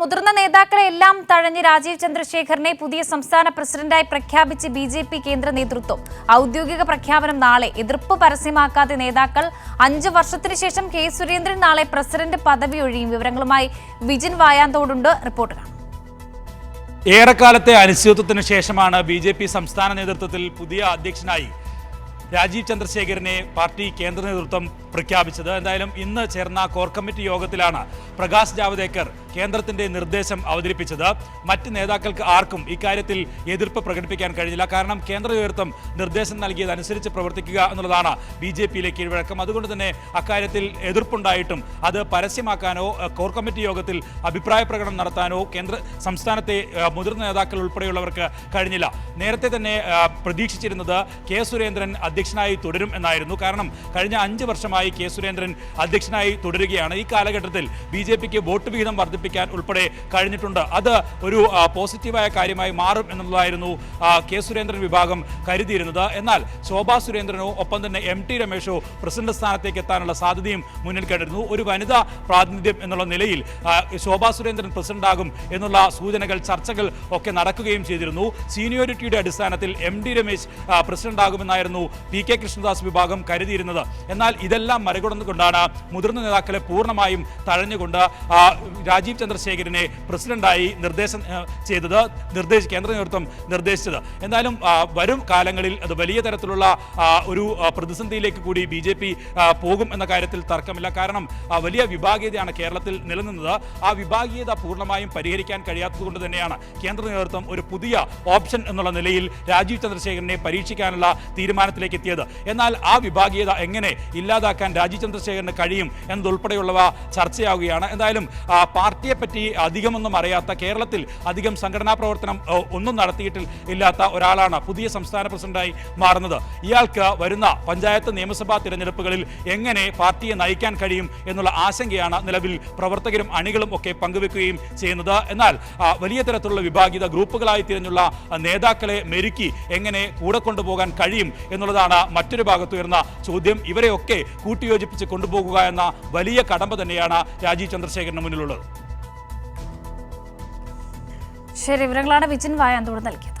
മുതിർന്ന നേതാക്കളെ എല്ലാം തഴഞ്ഞ് രാജീവ് ചന്ദ്രശേഖറിനെ പുതിയ സംസ്ഥാന പ്രസിഡന്റായി പ്രഖ്യാപിച്ച് ബി ജെ പി കേന്ദ്ര നേതൃത്വം. ഔദ്യോഗിക പ്രഖ്യാപനം നാളെ. എതിർപ്പ് പരസ്യമാക്കാതെ നേതാക്കൾ അഞ്ച് വർഷത്തിനു ശേഷം കെ സുരേന്ദ്രൻ നാളെ പ്രസിഡന്റ് പദവി ഒഴിയും. വിവരങ്ങളുമായി വിജിൻ വായാന്തോടുണ്ട്. റിപ്പോർട്ട് ഏറെക്കാലത്തെ അനിശ്ചിതത്വത്തിന് ശേഷമാണ് ബി ജെ പി സംസ്ഥാന നേതൃത്വത്തിൽ പുതിയ അധ്യക്ഷനായി രാജീവ് ചന്ദ്രശേഖരനെ പാർട്ടി കേന്ദ്ര നേതൃത്വം പ്രഖ്യാപിച്ചത്. എന്തായാലും ഇന്ന് ചേർന്ന കോർ കമ്മിറ്റി യോഗത്തിലാണ് പ്രകാശ് ജാവദേക്കർ കേന്ദ്രത്തിന്റെ നിർദ്ദേശം അവതരിപ്പിച്ചത്. മറ്റ് നേതാക്കൾക്ക് ആർക്കും ഇക്കാര്യത്തിൽ എതിർപ്പ് പ്രകടിപ്പിക്കാൻ കഴിഞ്ഞില്ല. കാരണം കേന്ദ്ര നേതൃത്വം നിർദ്ദേശം നൽകിയതനുസരിച്ച് പ്രവർത്തിക്കുക എന്നുള്ളതാണ് ബി ജെ പിയിലെ കീഴ്വഴക്കം. അതുകൊണ്ട് തന്നെ അക്കാര്യത്തിൽ എതിർപ്പുണ്ടായിട്ടും അത് പരസ്യമാക്കാനോ കോർ കമ്മിറ്റി യോഗത്തിൽ അഭിപ്രായ പ്രകടനം നടത്താനോ കേന്ദ്ര സംസ്ഥാനത്തെ മുതിർന്ന നേതാക്കൾ ഉൾപ്പെടെയുള്ളവർക്ക് കഴിഞ്ഞില്ല. നേരത്തെ തന്നെ പ്രതീക്ഷിച്ചിരുന്നത് കെ സുരേന്ദ്രൻ അധ്യക്ഷനായി തുടരും എന്നായിരുന്നു. കാരണം കഴിഞ്ഞ അഞ്ച് വർഷമായി കെ സുരേന്ദ്രൻ അധ്യക്ഷനായി തുടരുകയാണ്. ഈ കാലഘട്ടത്തിൽ ബി ജെ പിക്ക് വോട്ട് വിഹിതം വർദ്ധിപ്പിക്കാൻ ഉൾപ്പെടെ കഴിഞ്ഞിട്ടുണ്ട്. അത് ഒരു പോസിറ്റീവായ കാര്യമായി മാറും എന്നുള്ളതായിരുന്നു കെ സുരേന്ദ്രൻ വിഭാഗം കരുതിയിരുന്നത്. എന്നാൽ ശോഭാ സുരേന്ദ്രനോ ഒപ്പം തന്നെ എം ടി രമേശോ പ്രസിഡന്റ് സ്ഥാനത്തേക്ക് എത്താനുള്ള സാധ്യതയും മുന്നിൽ കണ്ടിരുന്നു. ഒരു വനിതാ പ്രാതിനിധ്യം എന്നുള്ള നിലയിൽ ശോഭാ സുരേന്ദ്രൻ പ്രസിഡന്റാകും എന്നുള്ള സൂചനകൾ ചർച്ചകൾ ഒക്കെ നടക്കുകയും ചെയ്തിരുന്നു. സീനിയോറിറ്റിയുടെ അടിസ്ഥാനത്തിൽ എം ഡി രമേശ് പ്രസിഡന്റാകുമെന്നായിരുന്നു പി കെ കൃഷ്ണദാസ് വിഭാഗം കരുതിയിരുന്നത്. എന്നാൽ ഇതെല്ലാം മറികടന്നുകൊണ്ടാണ് മുതിർന്ന നേതാക്കളെ പൂർണമായും തഴഞ്ഞുകൊണ്ട് ആ, രാജീവ് ചന്ദ്രശേഖരനെ പ്രസിഡന്റായി നിർദ്ദേശം ചെയ്തത് നിർദ്ദേശ കേന്ദ്ര നേതൃത്വം നിർദ്ദേശിച്ചത്. എന്തായാലും വരും കാലങ്ങളിൽ അത് വലിയ തരത്തിലുള്ള ഒരു പ്രതിസന്ധിയിലേക്ക് കൂടി ബി ജെ പി പോകും എന്ന കാര്യത്തിൽ തർക്കമില്ല. കാരണം വലിയ വിഭാഗീയതയാണ് കേരളത്തിൽ നിലനിന്നത്. ആ വിഭാഗീയത പൂർണമായും പരിഹരിക്കാൻ കഴിയാത്തത് കൊണ്ട് തന്നെയാണ് കേന്ദ്ര നേതൃത്വം ഒരു പുതിയ ഓപ്ഷൻ എന്നുള്ള നിലയിൽ രാജീവ് ചന്ദ്രശേഖരനെ പരീക്ഷിക്കാനുള്ള തീരുമാനത്തിലേക്ക് എത്തിയത്. എന്നാൽ ആ വിഭാഗീയത എങ്ങനെ ഇല്ലാതാക്കാൻ രാജീവ് ചന്ദ്രശേഖരന് കഴിയും എന്നതുൾപ്പെടെയുള്ളവ ചർച്ചയാവുകയാണ്. എന്തായാലും ആ, പാർട്ടിയെ പറ്റി അധികമൊന്നും അറിയാത്ത കേരളത്തിൽ അധികം സംഘടനാ പ്രവർത്തനം ഒന്നും നടത്തിയിട്ട് ഇല്ലാത്ത ഒരാളാണ് പുതിയ സംസ്ഥാന പ്രസിഡന്റായി മാറുന്നത്. ഇയാൾക്ക് വരുന്ന പഞ്ചായത്ത് നിയമസഭാ തിരഞ്ഞെടുപ്പുകളിൽ എങ്ങനെ പാർട്ടിയെ നയിക്കാൻ കഴിയും എന്നുള്ള ആശങ്കയാണ് നിലവിൽ പ്രവർത്തകരും അണികളും ഒക്കെ പങ്കുവെക്കുകയും ചെയ്യുന്നത്. എന്നാൽ വലിയ തരത്തിലുള്ള വിഭാഗീയത ഗ്രൂപ്പുകളായി തിരഞ്ഞുള്ള നേതാക്കളെ മെരുക്കി എങ്ങനെ കൂടെ കൊണ്ടുപോകാൻ കഴിയും എന്നുള്ളതാണ് മറ്റൊരു ഭാഗത്തുയർന്ന ചോദ്യം. ഇവരെയൊക്കെ കൂട്ടിയോജിപ്പിച്ച് കൊണ്ടുപോകുക എന്ന വലിയ കടമ്പ തന്നെയാണ് രാജീവ് ചന്ദ്രശേഖരന് മുന്നിലുള്ളത്. ശരി വിവരങ്ങളാണ് വിജിൻ വായാന്തോട് നൽകിയത്.